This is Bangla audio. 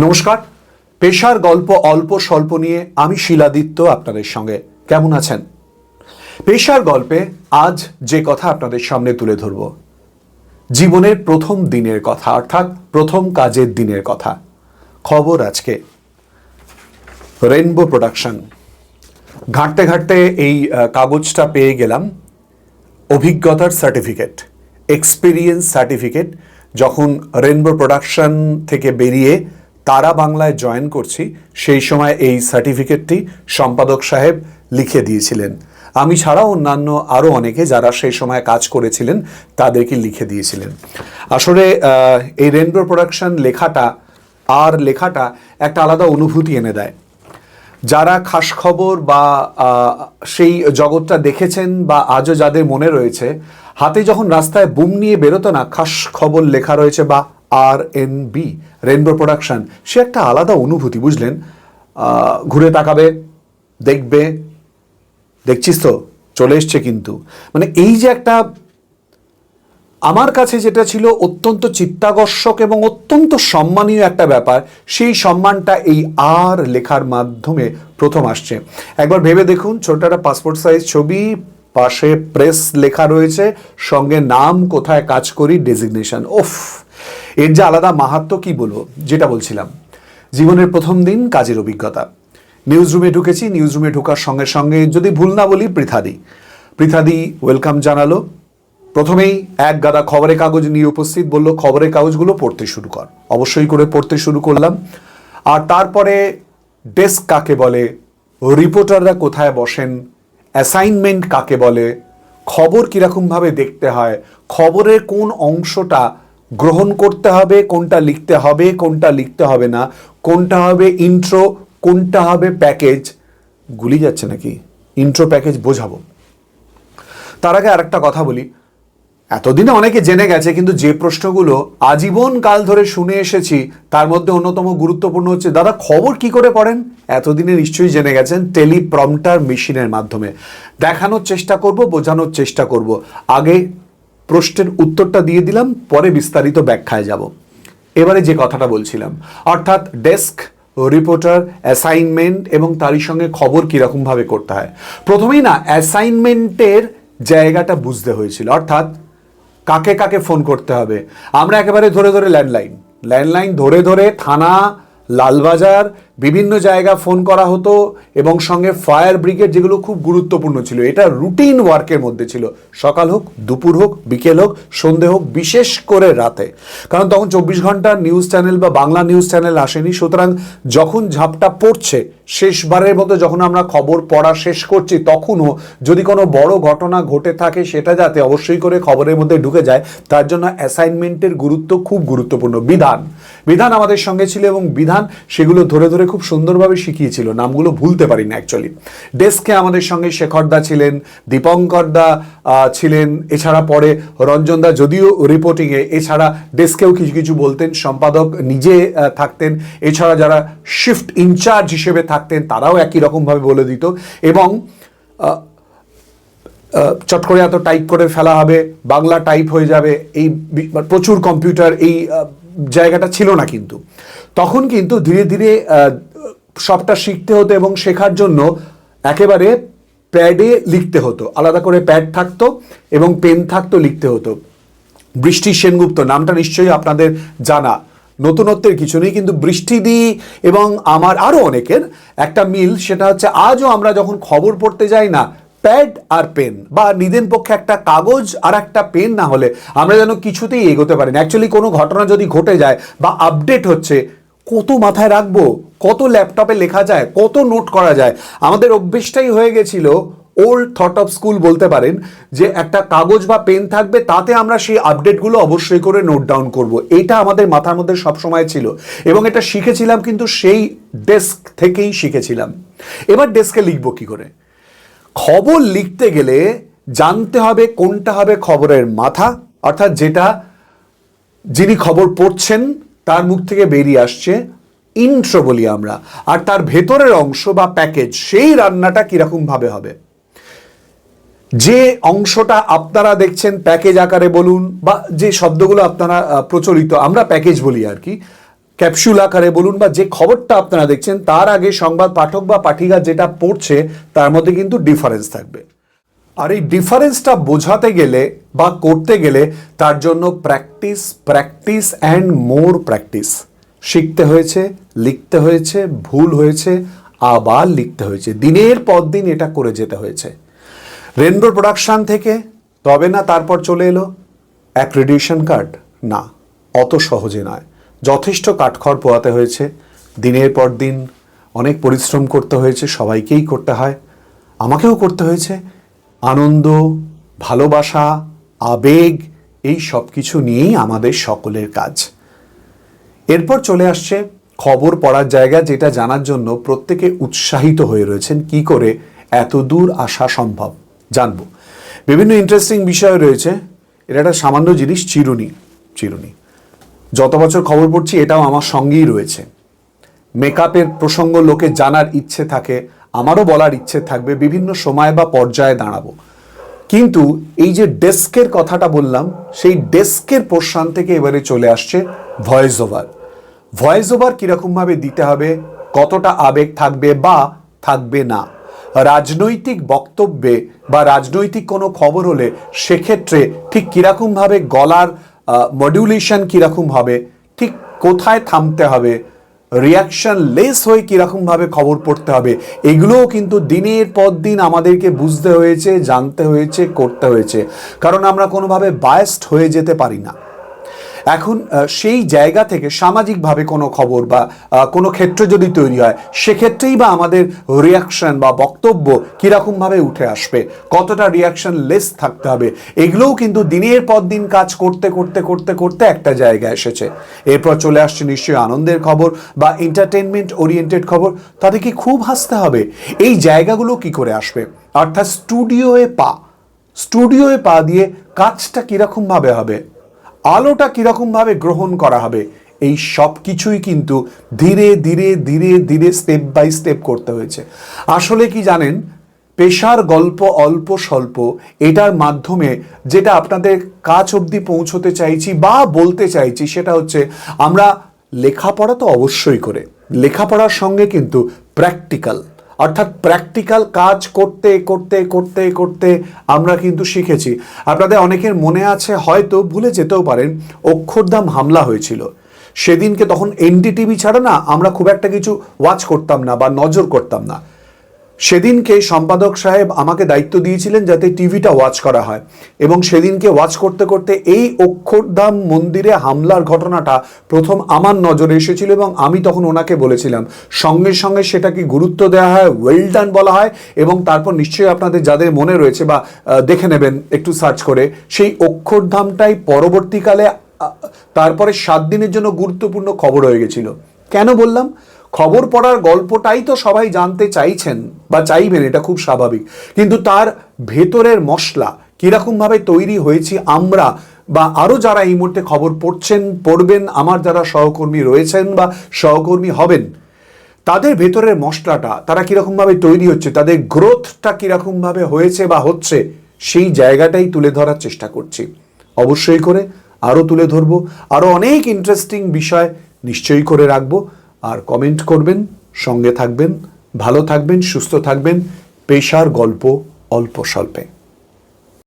নমস্কার। পেশার গল্প অল্প স্বল্প নিয়ে আমি শিলাদিত্য আপনাদের সঙ্গে। কেমন আছেন? পেশার গল্পে আজ যে কথা আপনাদের সামনে তুলে ধরব। জীবনের প্রথম দিনের কথা, অর্থাৎ প্রথম কাজের দিনের কথা। খবর আজকে। রেনবো প্রোডাকশন ঘাঁটতে ঘাঁটতে এই কাগজটা পেয়ে গেলাম। অভিজ্ঞতার সার্টিফিকেট এক্সপিরিয়েন্স সার্টিফিকেট যখন রেনবো প্রোডাকশন থেকে বেরিয়ে তারা বাংলায় জয়েন করছি, সেই সময় এই সার্টিফিকেটটি সম্পাদক সাহেব লিখে দিয়েছিলেন। আমি ছাড়াও অন্যান্য আরও অনেকে যারা সেই সময় কাজ করেছিলেন, তাদেরকে লিখে দিয়েছিলেন। আসলে এই রেনবো প্রোডাকশন লেখাটা আর লেখাটা একটা আলাদা অনুভূতি এনে দেয়। যারা খাস খবর বা সেই জগৎটা দেখেছেন বা আজও যাদের মনে রয়েছে, হাতে যখন রাস্তায় বুম নিয়ে বেরোতো না, খাস খবর লেখা রয়েছে বা R N B rainbow production সে একটা আলাদা অনুভূতি, বুঝলেন? ঘুরে তাকাবে, দেখবে, দেখছিস তো, চলে এসছে কিন্তু। মানে এই যে একটা, আমার কাছে যেটা ছিল অত্যন্ত চিত্তাকর্ষক এবং অত্যন্ত সম্মানীয় একটা ব্যাপার, সেই সম্মানটা এই আর লেখার মাধ্যমে প্রথম আসছে। একবার ভেবে দেখুন ছোট একটা পাসপোর্ট সাইজ ছবি, পাশে প্রেস লেখা রয়েছে, সঙ্গে নাম কোথায় কাজ করি ডেজিগনেশন ওফ এর যে আলাদা মাহাত্ম কি বলব, যেটা বলছিলাম। জীবনের প্রথম দিন কাজের অভিজ্ঞতা। নিউজ রুমে ঢুকেছি নিউজ রুমে ঢোকার সঙ্গে সঙ্গে যদি ভুল না বলি পৃথাদি পৃথাদি ওয়েলকাম জানালো। প্রথমেই এক গাদা খবরের কাগজ নিয়ে উপস্থিত বলল, খবরের কাগজগুলো পড়তে শুরু কর। অবশ্যই করে পড়তে শুরু করলাম। আর তারপরে ডেস্ক কাকে বলে রিপোর্টাররা কোথায় বসেন অ্যাসাইনমেন্ট কাকে বলে, খবর কীরকমভাবে দেখতে হয়, খবরের কোন অংশটা গ্রহণ করতে হবে, কোনটা লিখতে হবে, কোনটা লিখতে হবে না, কোনটা হবে ইন্ট্রো কোনটা হবে প্যাকেজ গুলি যাচ্ছে নাকি? ইন্ট্রো প্যাকেজ বোঝাবো। তার আগে আরেকটা কথা বলি। এতদিনে অনেকে জেনে গেছে, কিন্তু যে প্রশ্নগুলো আজীবন কাল ধরে শুনে এসেছি, তার মধ্যে অন্যতম গুরুত্বপূর্ণ হচ্ছে, দাদা, খবর কি করে পড়েন? এতদিনে নিশ্চয়ই জেনে গেছেন টেলিপ্রম্পটার মেশিনের মাধ্যমে। দেখানোর চেষ্টা করব, বোঝানোর চেষ্টা করব। আগে প্রশ্নের উত্তরটা দিয়ে দিলাম, পরে বিস্তারিত ব্যাখ্যায় যাব। এবারে যে কথাটা বলছিলাম, অর্থাৎ ডেস্ক, রিপোর্টার, অ্যাসাইনমেন্ট এবং তারই সঙ্গে খবর কীরকমভাবে করতে হয়। প্রথমেই না, অ্যাসাইনমেন্টের জায়গাটা বুঝতে হয়েছিল, অর্থাৎ কাকে কাকে ফোন করতে হবে। আমরা একেবারে ধরে ধরে ল্যান্ডলাইন ল্যান্ডলাইন ধরে ধরে থানা লালবাজার, বিভিন্ন জায়গা ফোন করা হতো এবং সঙ্গে ফায়ার ব্রিগেড যেগুলো খুব গুরুত্বপূর্ণ ছিল। এটা রুটিন ওয়ার্কের মধ্যে ছিল। সকাল হোক, দুপুর হোক, বিকেল হোক, সন্ধে হোক, বিশেষ করে রাতে। কারণ তখন চব্বিশ ঘণ্টা নিউজ চ্যানেল বা বাংলা নিউজ চ্যানেল আসেনি। সুতরাং যখন ঝাপটা পড়ছে, শেষবারের মতো যখন আমরা খবর পড়া শেষ করছি, তখনও যদি কোনো বড় ঘটনা ঘটে থাকে, সেটা যাতে অবশ্যই করে খবরের মধ্যে ঢুকে যায়, তার জন্য অ্যাসাইনমেন্টের গুরুত্ব খুব গুরুত্বপূর্ণ। বিধান। বিধান আমাদের সঙ্গে ছিল এবং বিধান সেগুলো ধরে ধরে খুব সুন্দরভাবে শিখিয়েছিল। নামগুলো ভুলতে পারি না অ্যাকচুয়ালি ডেস্কে আমাদের সঙ্গে শেখরদা ছিলেন দীপঙ্করদা আহ, ছিলেন এছাড়া পরে রঞ্জনদা যদিও রিপোর্টিংয়ে এছাড়া ডেস্কেও কিছু কিছু বলতেন সম্পাদক নিজে থাকতেন এছাড়া যারা শিফট ইনচার্জ হিসেবে থাকতেন তারাও একই রকমভাবে বলে দিত এবং চট করে এত টাইপ করে ফেলা হবে বাংলা টাইপ হয়ে যাবে এই প্রচুর কম্পিউটার এই জায়গাটা ছিল না কিন্তু। তখন কিন্তু ধীরে ধীরে সবটা শিখতে হতো এবং শেখার জন্য একেবারে প্যাডে লিখতে হতো। আলাদা করে প্যাড থাকতো এবং পেন থাকতো, লিখতে হতো। বৃষ্টি সেনগুপ্ত নামটা নিশ্চয়ই আপনাদের জানা। নতুনত্বের কিছু নেই, কিন্তু বৃষ্টিদি এবং আমার আরও অনেকের একটা মিল, সেটা হচ্ছে আজও আমরা যখন খবর পড়তে যাই না প্যাড আর পেন, বা নিদেন পক্ষে একটা কাগজ আর একটা পেন না হলে আমরা যেন কিছুতেই এগোতে পারি না। অ্যাকচুয়ালি কোনো ঘটনা যদি ঘটে যায় বা আপডেট হচ্ছে, কত মাথায় রাখব? কত ল্যাপটপে লেখা যায়? কত নোট করা যায়? আমাদের অভ্যেসটাই হয়ে গেছিল ওল্ড থট অফ স্কুল বলতে পারেন, যে একটা কাগজ বা পেন থাকবে, তাতে আমরা সেই আপডেটগুলো অবশ্যই করে নোট ডাউন করব। এটা আমাদের মাথার মধ্যে সবসময় ছিল। এবং এটা শিখেছিলাম, কিন্তু সেই ডেস্ক থেকেই শিখেছিলাম। এবার ডেস্কে লিখব কি করে? খবর লিখতে গেলে জানতে হবে কোনটা হবে খবরের মাথা, অর্থাৎ যেটা যিনি খবর পড়ছেন তার মুখ থেকে বেরিয়ে আসছে ইন্ট্রো বলি আমরা। আর তার ভেতরের অংশ বা প্যাকেজ সেই রান্নাটা কীরকম ভাবে হবে? যে অংশটা আপনারা দেখছেন প্যাকেজ আকারে বলুন বা যে শব্দগুলো আপনারা প্রচলিত, আমরা প্যাকেজ বলি আর কি। ক্যাপসুল আকারে বলুন বা যে খবরটা আপনারা দেখছেন, তার আগে সংবাদ পাঠক বা পাঠিকা যেটা পড়ছে, তার মধ্যে কিন্তু ডিফারেন্স থাকবে। আর এই ডিফারেন্সটা বোঝাতে গেলে বা করতে গেলে তার জন্য practice practice and more practice শিখতে হয়েছে, লিখতে হয়েছে, ভুল হয়েছে, আবার লিখতে হয়েছে। দিনের পর দিন এটা করে যেতে হয়েছে। রেনবো প্রোডাকশন থেকে, তবে না তারপর চলে এলো? অ্যাক্রেডিশন কার্ড না, অত সহজে নয়। যথেষ্ট কাঠখড় পোয়াতে হয়েছে। দিনের পর দিন অনেক পরিশ্রম করতে হয়েছে, সবাইকেই করতে হয়। আমাকেও করতে হয়েছে। আনন্দ, ভালোবাসা, আবেগ, এই সব কিছু নিয়েই আমাদের সকলের কাজ। এরপর চলে আসছে খবর পড়ার জায়গা, যেটা জানার জন্য প্রত্যেকে উৎসাহিত হয়ে রয়েছেন, কি করে এত দূর আসা সম্ভব, জানব। বিভিন্ন ইন্টারেস্টিং বিষয় রয়েছে। এটা একটা সামান্য জিনিস, চিরুনি চিরুনি। যত বছর খবর পড়ছি, এটাও আমার সঙ্গেই রয়েছে। মেকআপের প্রসঙ্গ লোকে জানার ইচ্ছে থাকে, আমারও বলার ইচ্ছে থাকবে, বিভিন্ন সময় বা পর্যায়ে দাঁড়াবো। কিন্তু এই যে ডেস্কের কথাটা বললাম, সেই ডেস্কের প্রস্থান থেকে এবারে চলে আসছে ভয়েস ওভার। ভয়েস ওভার কীরকমভাবে দিতে হবে, কতটা আবেগ থাকবে বা থাকবে না? রাজনৈতিক বক্তব্যে বা রাজনৈতিক কোনো খবর হলে সেক্ষেত্রে ঠিক কীরকমভাবে গলার মডিউলেশন কীরকম হবে? ঠিক কোথায় থামতে হবে? রিয়াকশন লেস হয়ে কীরকমভাবে খবর পড়তে হবে? এগুলোও কিন্তু দিনের পর দিন আমাদেরকে বুঝতে হয়েছে, জানতে হয়েছে, করতে হয়েছে। কারণ আমরা কোনোভাবে বায়াস্ট হয়ে যেতে পারি না। এখন সেই জায়গা থেকে সামাজিকভাবে কোনো খবর বা কোনো ক্ষেত্র যদি তৈরি হয়, সেক্ষেত্রেই বা আমাদের রিয়াকশন বা বক্তব্য কীরকমভাবে উঠে আসবে? কতটা রিয়াকশন লেস থাকতে হবে? এগুলোও কিন্তু দিনের পর দিন কাজ করতে করতে করতে করতে একটা জায়গায় এসেছে। এরপর চলে আসছে নিশ্চয়ই আনন্দের খবর বা এন্টারটেনমেন্ট ওরিয়েন্টেড খবর। তাদেরকে খুব হাসতে হবে? এই জায়গাগুলো কি করে আসবে? অর্থাৎ স্টুডিওয়ে পা স্টুডিওয়ে পা দিয়ে কাজটা কীরকমভাবে হবে? আলোটা কীরকমভাবে গ্রহণ করা হবে, এই সব কিছুই কিন্তু ধীরে ধীরে ধীরে ধীরে স্টেপ বাই স্টেপ করতে হয়েছে। আসলে কি জানেন, পেশার গল্প অল্প স্বল্প, এটার মাধ্যমে যেটা আপনাদের কাজ অবধি পৌঁছতে চাইছি বা বলতে চাইছি, সেটা হচ্ছে আমরা লেখাপড়া তো অবশ্যই করে, লেখাপড়ার সঙ্গে কিন্তু প্র্যাকটিক্যাল অর্থাৎ প্র্যাকটিক্যাল কাজ করতে করতে করতে করতে আমরা কিন্তু শিখেছি। আপনাদের অনেকের মনে আছে, হয়তো ভুলে যেতেও পারেন অক্ষরধাম হামলা হয়েছিল। সেদিনকে তখন এনডিটিভি ছাড়া না আমরা খুব একটা কিছু ওয়াচ করতাম না বা নজর করতাম না। সেদিনকে সম্পাদক সাহেব আমাকে দায়িত্ব দিয়েছিলেন যাতে টিভিটা ওয়াচ করা হয়। এবং সেদিনকে ওয়াচ করতে করতে এই অক্ষরধাম মন্দিরে হামলার ঘটনাটা প্রথম আমার নজরে এসেছিল এবং আমি তখন ওনাকে বলেছিলাম, সঙ্গে সঙ্গে সেটাকে গুরুত্ব দেওয়া হয় ওয়েল ডান বলা হয় এবং তারপর নিশ্চয়ই আপনাদের যাদের মনে রয়েছে বা দেখে নেবেন একটু সার্চ করে, সেই অক্ষরধামটাই পরবর্তীকালে তারপরে সাত দিনের জন্য গুরুত্বপূর্ণ খবর হয়ে গেছিল। কেন বললাম? খবর পড়ার গল্পটাই তো সবাই জানতে চাইছেন বা চাইবেন, এটা খুব স্বাভাবিক। কিন্তু তার ভেতরের মশলা কীরকমভাবে তৈরি হয়েছি আমরা, বা আরও যারা এই মুহূর্তে খবর পড়ছেন, পড়বেন, আমার যারা সহকর্মী রয়েছেন বা সহকর্মী হবেন, তাদের ভেতরের মশলাটা, তারা কীরকমভাবে তৈরি হচ্ছে, তাদের গ্রোথটা কীরকমভাবে হয়েছে বা হচ্ছে, সেই জায়গাটাই তুলে ধরার চেষ্টা করছি। অবশ্যই করে আরও তুলে ধরবো। আরও অনেক ইন্টারেস্টিং বিষয় নিশ্চয়ই করে রাখব। আর কমেন্ট করবেন সঙ্গে থাকবেন ভালো থাকবেন সুস্থ থাকবেন। পেশার গল্প অল্প স্বল্পে।